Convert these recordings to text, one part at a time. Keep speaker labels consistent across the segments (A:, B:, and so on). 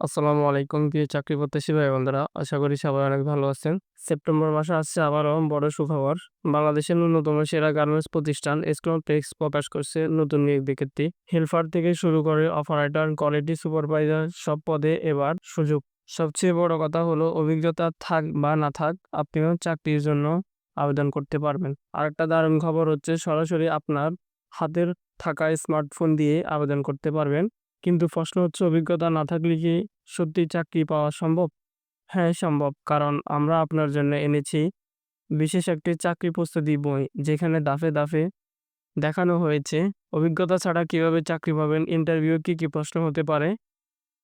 A: আসসালামু আলাইকুম প্রিয় চাকরি প্রত্যাশী ভাই বন্ধুরা আশা করি সবাই অনেক ভালো আছেন। সেপ্টেম্বর মাসে আসছে আবারও বড় সুখবর। বাংলাদেশের ন্যূনতম সেরা গার্মেন্টস প্রতিষ্ঠান এক্স প্রকাশ করছে নতুন নিয়োগ বিজ্ঞপ্তি হেলপার থেকে শুরু করে অপারেটর কোয়ালিটি সুপারভাইজার সব পদে এবার সুযোগ। সবচেয়ে বড় কথা হলো অভিজ্ঞতা থাক বা না থাক, আপনিও চাকরির জন্য আবেদন করতে পারবেন। আরেকটা দারুণ খবর হচ্ছে সরাসরি আপনার হাতের থাকা স্মার্টফোন দিয়ে আবেদন করতে পারবেন। কিন্তু প্রশ্ন হচ্ছে, অভিজ্ঞতা না থাকলে কি সত্যি চাকরি পাওয়া সম্ভব? হ্যাঁ সম্ভব। কারণ আমরা আপনার জন্য এনেছি বিশেষ একটি চাকরি প্রস্তুতি বই, যেখানে দাফে দাফে দেখানো হয়েছে অভিজ্ঞতা ছাড়া কীভাবে চাকরি পাবেন ইন্টারভিউ কি কি প্রশ্ন হতে পারে,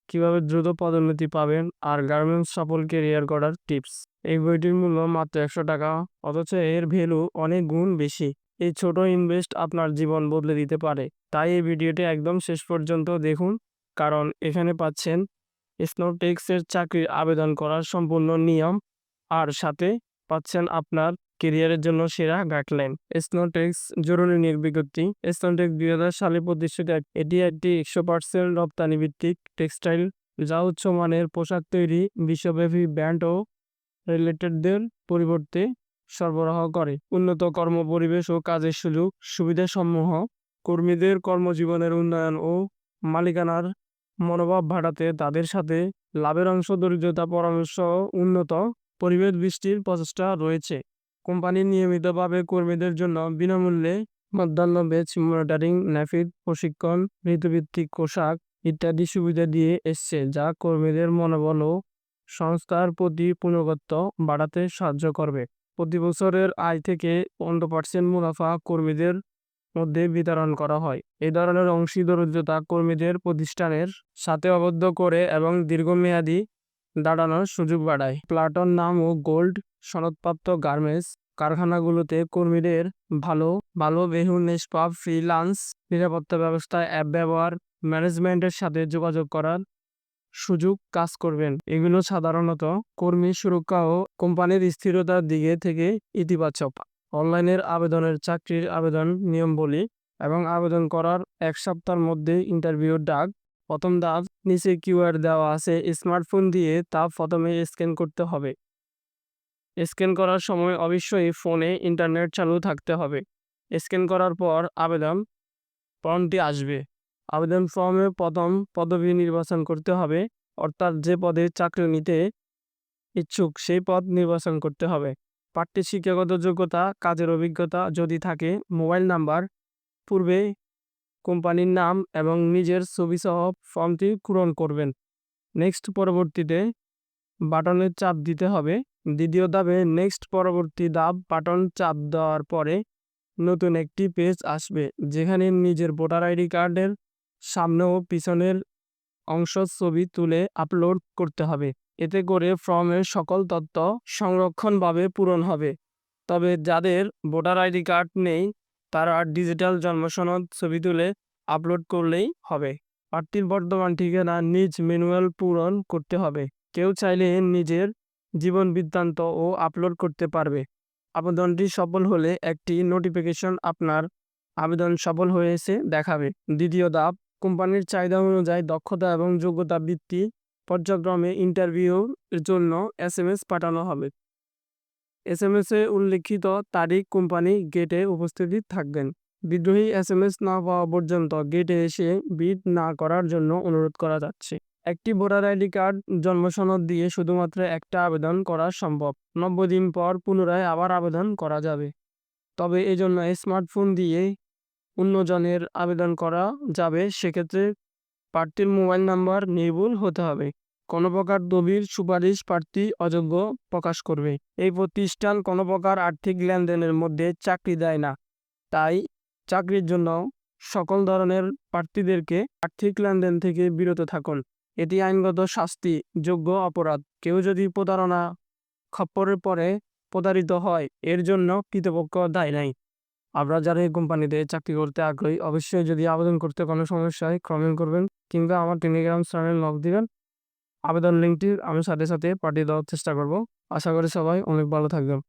A: কীভাবে দ্রুত পদোন্নতি পাবেন, আর গার্মেন্টস সফল কেরিয়ার গড়ার টিপস এই বইটির মূল্য মাত্র একশো টাকা, অথচ এর ভ্যালু অনেক গুণ বেশি। এই ছোট ইনভেস্ট আপনার জীবন বদলে দিতে পারে। তাই এই ভিডিওটি একদম শেষ পর্যন্ত দেখুন, কারণ এখানে পাচ্ছেন স্নোটেক্সের চাকরির আবেদন করার সম্পূর্ণ নিয়ম। আর সাথে পাচ্ছেন আপনার কেরিয়ারের জন্য সেরা গাইডলাইন স্নোটেক্স জরুরি নির্বিজ্ঞপ্তি স্নোটেক্স দুই হাজার সালে প্রতিষ্ঠিত এটি একটি একশো পার্সেন্ট রপ্তানি ভিত্তিক টেক্সটাইল যা উচ্চমানের পোশাক তৈরি, বিশ্বব্যাপী ব্র্যান্ড ও রিলেটেডদের পরিবর্তে সরবরাহ করে। উন্নত কর্মপরিবেশ ও কাজের সুযোগ সুবিধাসমূহ কর্মীদের কর্মজীবনের উন্নয়ন ও মালিকানার মনোভাব বাড়াতে তাদের সাথে লাভের অংশ, দরিদ্রতা পরামর্শ, উন্নত পরিবেশ বৃষ্টির প্রচেষ্টা রয়েছে। কোম্পানি নিয়মিতভাবে কর্মীদের জন্য বিনামূল্যে মধ্যাহ্ন বেচ মনিটরিং, ন্যাফিড, প্রশিক্ষণ, ঋতুভিত্তিক পোশাক ইত্যাদি সুবিধা দিয়ে এসছে, যা কর্মীদের মনোবল ও সংস্থার প্রতি পুনর্গত বাড়াতে সাহায্য করবে। প্রতি বছরের আয় থেকে পনেরো পার্সেন্ট মুনাফা কর্মীদের মধ্যে বিতরণ করা হয়। এই ধরনের অংশীদারিত্বতা কর্মীদের প্রতিষ্ঠানের সাথে আবদ্ধ করে এবং দীর্ঘমেয়াদী দাঁড়ানোর সুযোগ বাড়ায়। প্লাটন নাম ও গোল্ড সনদপ্রাপ্ত গার্মেন্টস কারখানাগুলোতে কর্মীদের ভালো ভালো বেহু নিষ্পাপ ফ্রিলান্স নিরাপত্তা ব্যবস্থা, অ্যাপ ব্যবহার, ম্যানেজমেন্টের সাথে যোগাযোগ করার সুযোগ কাজ করবেন। এগুলো সাধারণত কর্মী সুরক্ষা ও কোম্পানির স্থিরতার দিকে থেকে ইতিবাচক। অনলাইনের আবেদনের চাকরির আবেদন নিয়মবলী এবং আবেদন করার এক সপ্তাহের মধ্যে ইন্টারভিউর ডাক। প্রথম ধাপ নিচে কিউআর দেওয়া আছে, স্মার্টফোন দিয়ে তা প্রথমে স্ক্যান করতে হবে। স্ক্যান করার সময় অবশ্যই ফোনে ইন্টারনেট চালু থাকতে হবে। স্ক্যান করার পর আবেদন ফর্মটি আসবে। আবেদন ফর্মে প্রথম পদবি নির্বাচন করতে হবে। অর্থাৎ যে পদে চাকরি নিতে ইচ্ছুক, সেই পদ নির্বাচন করতে হবে। প্রার্থী শিক্ষাগত যোগ্যতা, কাজের অভিজ্ঞতা যদি থাকে, মোবাইল নাম্বার, পূর্বে কোম্পানির নাম এবং নিজের ছবি সহ ফর্মটি পূরণ করবেন। নেক্সট পরবর্তীতে বাটনের চাপ দিতে হবে। দ্বিতীয় ধাপে নেক্সট পরবর্তী ধাপ বাটন চাপ দেওয়ার পরে নতুন একটি পেজ আসবে, যেখানে নিজের ভোটার আইডি কার্ডের সামনে ও পিছনের অংশ ছবি তুলে আপলোড করতে হবে। এতে করে ফর্মের সকল তথ্য সংরক্ষণভাবে পূরণ হবে। তবে যাদের ভোটার আইডি কার্ড নেই, তারা ডিজিটাল জন্মসনদ ছবি তুলে আপলোড করলেই হবে। প্রার্থীর বর্তমান ঠিকানা নিজ ম্যানুয়াল পূরণ করতে হবে। কেউ চাইলে নিজের জীবন বৃত্তান্ত ও আপলোড করতে পারবে। আবেদনটি সফল হলে একটি নোটিফিকেশন আপনার আবেদন সফল হয়েছে দেখাবে। দ্বিতীয় ধাপ কোম্পানির চাহিদা অনুযায়ী দক্ষতা এবং যোগ্যতা ভিত্তি পর্যায়ক্রমে ইন্টারভিউর জন্য এস এম এস পাঠানো হবে। এস এম এসে উল্লিখিত তারিখ কোম্পানি গেটে উপস্থিত থাকবেন। বিদ্রোহী এস এম এস না পাওয়া পর্যন্ত গেটে এসে বিড না করার জন্য অনুরোধ করা যাচ্ছে। একটি ভোটার আইডি কার্ড জন্মসনদ দিয়ে শুধুমাত্র একটা আবেদন করা সম্ভব। নব্বই দিন পর পুনরায় আবার আবেদন করা যাবে। তবে এজন্য স্মার্টফোন দিয়ে অন্যজনের আবেদন করা যাবে, সেক্ষেত্রে প্রার্থীর মোবাইল নাম্বার নির্ভুল হতে হবে। কোনো প্রকার দবির সুপারিশ প্রার্থী অযোগ্য প্রকাশ করবে। এই প্রতিষ্ঠান কোনো প্রকার আর্থিক লেনদেনের মধ্যে চাকরি দেয় না। তাই চাকরির জন্য সকল ধরনের প্রার্থীদেরকে আর্থিক লেনদেন থেকে বিরত থাকুন। এটি আইনগত শাস্তি, যোগ্য অপরাধ। কেউ যদি প্রতারণা খপ্পরের পরে প্রতারিত হয়, এর জন্য কৃতপক্ষ দায় নাই। আপনারা যারা এই কোম্পানিতে চাকরি করতে আগ্রহী, অবশ্যই যদি আবেদন করতে কোনো সমস্যা হয় কমেন্ট করবেন কিংবা আমার টেলিগ্রাম চ্যানেল লগ দিবেন। আবেদন লিঙ্কটি আমি সাথে সাথে পাঠিয়ে দেওয়ার চেষ্টা করব। আশা করি সবাই অনেক ভালো থাকবেন।